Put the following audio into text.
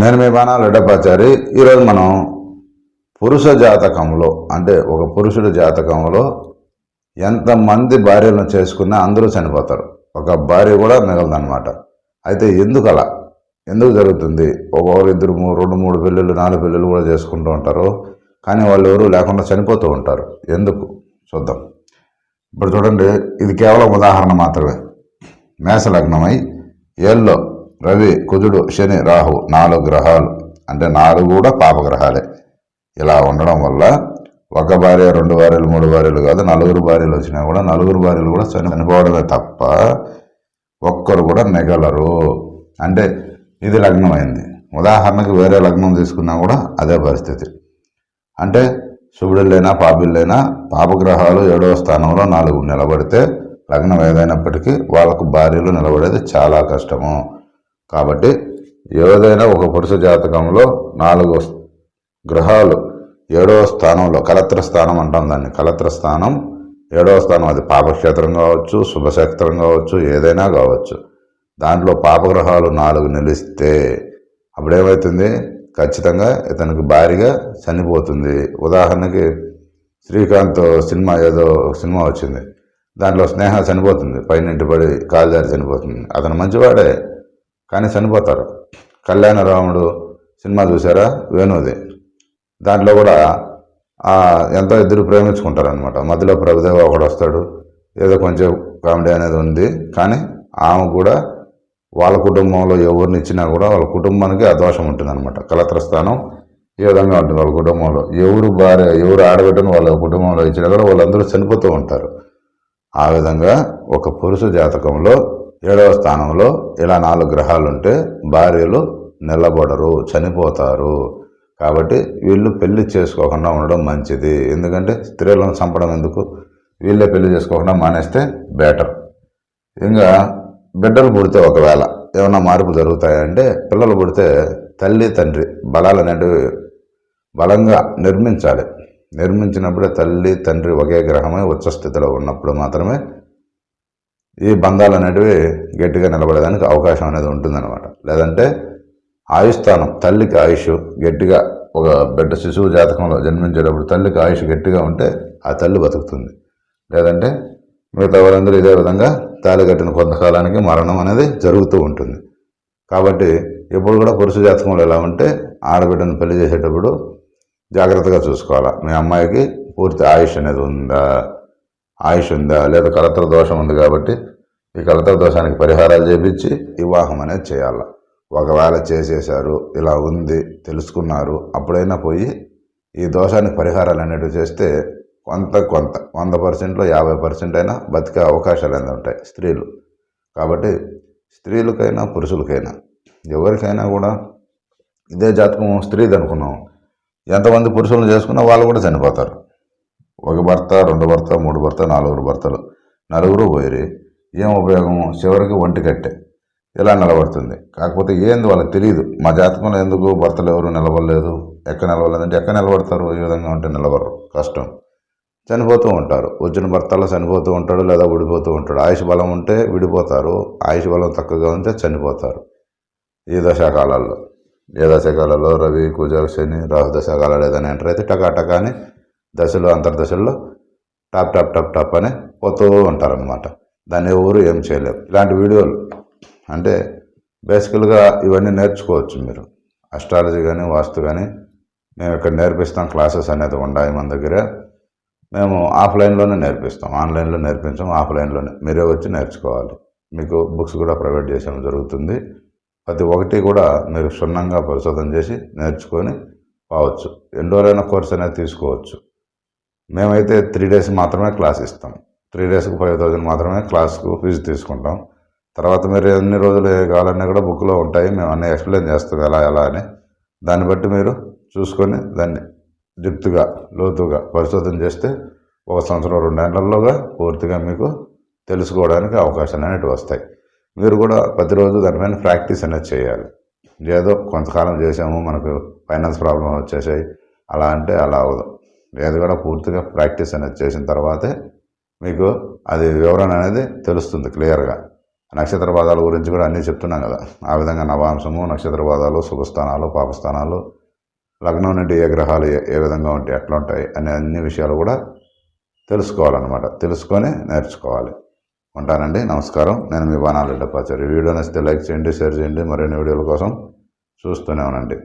నేను మీ బాణాలు ఎడపాచారి ఈరోజు మనం పురుష జాతకంలో అంటే ఒక పురుషుడి జాతకంలో ఎంతమంది భార్యలను చేసుకున్నా అందరూ చనిపోతారు. ఒక భార్య కూడా మిగలదన్నమాట. అయితే ఎందుకు అలా ఎందుకు జరుగుతుంది? ఒకరు ఇద్దరు మూడు రెండు మూడు పిల్లలు నాలుగు పిల్లలు కూడా చేసుకుంటూ ఉంటారు. కానీ వాళ్ళు ఎవరు లేకుండా చనిపోతూ ఉంటారు. ఎందుకు? చూద్దాం. ఇప్పుడు చూడండి ఇది కేవలం ఉదాహరణ మాత్రమే. మేష లగ్నమై ఏళ్ళలో రవి కుజుడు శని రాహు నాలుగు గ్రహాలు. అంటే నాలుగు కూడా పాపగ్రహాలే. ఇలా ఉండడం వల్ల ఒక భార్య రెండు భార్యలు మూడు భార్యలు కాదు నలుగురు భార్యలు వచ్చినా కూడా నలుగురు భార్యలు కూడా చని చనిపోవడమే తప్ప ఒక్కరు కూడా నెగలరు. అంటే ఇది లగ్నం అయింది ఉదాహరణకు వేరే లగ్నం తీసుకున్నా కూడా అదే పరిస్థితి. అంటే శుభుడులైనా పాపిళ్ళైనా పాపగ్రహాలు ఏడవ స్థానంలో నాలుగు నిలబడితే లగ్నం ఏదైనప్పటికీ వాళ్ళకు భార్యలు నిలబడేది చాలా కష్టము. కాబట్టి ఏదైనా ఒక పురుష జాతకంలో నాలుగు గ్రహాలు ఏడవ స్థానంలో కలత్ర స్థానం అంటాం దాన్ని. కలత్ర స్థానం ఏడవ స్థానం అది పాపక్షేత్రం కావచ్చు శుభక్షేత్రం కావచ్చు ఏదైనా కావచ్చు. దాంట్లో పాపగ్రహాలు నాలుగు నిలిస్తే అప్పుడేమవుతుంది ఖచ్చితంగా ఇతనికి భారీగా చనిపోతుంది. ఉదాహరణకి శ్రీకాంత్ సినిమా ఏదో సినిమా వచ్చింది. దాంట్లో స్నేహ చనిపోతుంది. పైన పడి కాలుదారి చనిపోతుంది. అతను మంచివాడే. కానీ చనిపోతారు. కళ్యాణరాముడు సినిమా చూసారా వేణుది. దాంట్లో కూడా ఎంతో ఇద్దరు ప్రేమించుకుంటారు అనమాట మధ్యలో ప్రభుదేవ ఒకడు వస్తాడు. ఏదో కొంచెం కామెడీ అనేది ఉంది. కానీ ఆమె కూడా వాళ్ళ కుటుంబంలో ఎవరిని ఇచ్చినా కూడా వాళ్ళ కుటుంబానికి ఆ దోషం ఉంటుంది అనమాట కలత్ర స్థానం ఈ విధంగా ఉంటుంది వాళ్ళ కుటుంబంలో? ఎవరు భార్య ఎవరు ఆడబిడ్డను వాళ్ళ కుటుంబంలో ఇచ్చినా కూడా వాళ్ళందరూ చనిపోతూ ఉంటారు. ఆ విధంగా ఒక పురుష జాతకంలో ఏడవ స్థానంలో ఇలా నాలుగు గ్రహాలు ఉంటే భార్యలు నిలబడరు చనిపోతారు. కాబట్టి వీళ్ళు పెళ్ళి చేసుకోకుండా ఉండడం మంచిది. ఎందుకంటే స్త్రీలను చంపడం ఎందుకు? వీళ్ళే పెళ్ళి చేసుకోకుండా మానేస్తే బెటర్. ఇంకా బిడ్డలు పుడితే ఒకవేళ ఏమైనా మార్పు జరుగుతాయంటే పిల్లలు పుడితే తల్లి తండ్రి బలాలు అనేటివి బలంగా నిర్మించాలి. నిర్మించినప్పుడే తల్లి తండ్రి ఒకే గ్రహమే ఉచ్చస్థితిలో ఉన్నప్పుడు మాత్రమే ఈ బంధాలు అనేటివి గట్టిగా నిలబడేదానికి అవకాశం అనేది ఉంటుందన్నమాట. లేదంటే ఆయుస్థానం తల్లికి ఆయుష్ గట్టిగా ఒక బిడ్డ శిశువు జాతకంలో జన్మించేటప్పుడు తల్లికి ఆయుష్ గట్టిగా ఉంటే ఆ తల్లి బతుకుతుంది. లేదంటే మిగతా వారందరూ ఇదే విధంగా తాళి కట్టిన కొంతకాలానికి మరణం అనేది జరుగుతూ ఉంటుంది. కాబట్టి ఎప్పుడు కూడా పురుష జాతకంలో ఎలా ఉంటే ఆడబిడ్డను పెళ్ళి చేసేటప్పుడు జాగ్రత్తగా చూసుకోవాలా. మీ అమ్మాయికి పూర్తి ఆయుష్ అనేది ఉందా? ఆయుష్ ఉందా? లేదా కలత్ర దోషం ఉంది కాబట్టి ఈ కలత్ర దోషానికి పరిహారాలు చేపించి వివాహం అనేది చేయాలి. ఒకవేళ చేసేసారు ఇలా ఉంది తెలుసుకున్నారు అప్పుడైనా పోయి ఈ దోషానికి పరిహారాలు అనేటివి చేస్తే కొంత కొంత వంద పర్సెంట్లో యాభై పర్సెంట్ అయినా బతికే అవకాశాలు అనేది ఉంటాయి స్త్రీలు. కాబట్టి స్త్రీలకైనా పురుషులకైనా ఎవరికైనా కూడా ఇదే జాతకం స్త్రీది అనుకున్నాం. ఎంతమంది పురుషులను చేసుకున్నా వాళ్ళు కూడా చనిపోతారు. ఒక భర్త రెండు భర్త మూడు భర్త నాలుగురు భర్తలు. నలుగురు పోయిరి ఏం ఉపయోగం? చివరికి ఒంటి కట్టే. ఇలా నిలబడుతుంది. కాకపోతే ఏంది వాళ్ళకి తెలియదు మా జాతకంలో ఎందుకు భర్తలు ఎవరు నిలబడలేదు? ఎక్కడ నిలబడలేదంటే ఎక్కడ నిలబడతారు? ఈ విధంగా ఉంటే నిలబడరు. కష్టం. చనిపోతూ ఉంటారు. వచ్చిన భర్తలో చనిపోతూ ఉంటాడు లేదా విడిపోతూ ఉంటాడు. ఆయుష్ బలం ఉంటే విడిపోతారు. ఆయుష్ బలం తక్కువగా ఉంటే చనిపోతారు. ఈ దశాకాలాల్లో. ఏ దశకాలలో రవి కుజ శని రాహు దశకాలాలు ఏదైనా ఎంటర్ అయితే టకా దశలు అంతర్దశల్లో టాప్ టాప్ టాప్ టాప్ అని పోతూ ఉంటారనమాట దాన్ని ఎవరు ఏం చేయలేరు. ఇలాంటి వీడియోలు అంటే బేసికల్గా ఇవన్నీ నేర్చుకోవచ్చు మీరు. అస్ట్రాలజీ కానీ వాస్తు కానీ మేము ఇక్కడ నేర్పిస్తాం క్లాసెస్ అనేది ఉన్నాయి మన దగ్గర. మేము ఆఫ్లైన్లోనే నేర్పిస్తాం ఆన్లైన్లో నేర్పించాం ఆఫ్లైన్లోనే. మీరే వచ్చి నేర్చుకోవాలి. మీకు బుక్స్ కూడా ప్రొవైడ్ చేయడం జరుగుతుంది. ప్రతి ఒక్కటి కూడా మీరు క్షుణ్ణంగా పరిశోధన చేసి నేర్చుకొని పోవచ్చు. ఎన్ని రోజులైన కోర్స్ అనేది తీసుకోవచ్చు. మేమైతే త్రీ డేస్ మాత్రమే క్లాస్ ఇస్తాం. త్రీ డేస్కి ఫైవ్ థౌజండ్ మాత్రమే క్లాస్కు ఫీజు తీసుకుంటాం. తర్వాత మీరు ఎన్ని రోజులు కావాలన్నా కూడా బుక్లో ఉంటాయి. మేము అన్నీ ఎక్స్ప్లెయిన్ చేస్తాం ఎలా ఎలా అని. దాన్ని బట్టి మీరు చూసుకొని దాన్ని డిప్త్గా లోతుగా పరిశోధన చేస్తే ఒక సంవత్సరం రెండేళ్ళలోగా పూర్తిగా మీకు తెలుసుకోవడానికి అవకాశాలు అనేవి వస్తాయి. మీరు కూడా ప్రతిరోజు దానిపైన ప్రాక్టీస్ అనేది చేయాలి. ఏదో కొంతకాలం చేసాము మనకు ఫైనాన్స్ ప్రాబ్లం వచ్చేసాయి. అలా అంటే అలా అవ్వదు. అది కూడా పూర్తిగా ప్రాక్టీస్ అనేది చేసిన తర్వాతే మీకు అది వివరణ అనేది తెలుస్తుంది క్లియర్గా. నక్షత్ర పాదాల గురించి కూడా అన్నీ చెప్తున్నాం కదా. ఆ విధంగా నవాంశము నక్షత్ర పాదాలు శుభస్థానాలు పాపస్థానాలు లగ్నం నుండి ఏ గ్రహాలు ఏ- ఏ విధంగా ఉంటాయి ఎట్లా ఉంటాయి అనే అన్ని విషయాలు కూడా తెలుసుకోవాలన్నమాట. తెలుసుకొని నేర్చుకోవాలి. ఉంటానండి. నమస్కారం. నేను మీ బాణాలు డప్పాచారి వీడియో నచ్చితే లైక్ చేయండి షేర్ చేయండి. మరిన్ని వీడియోల కోసం చూస్తూనే ఉండండి.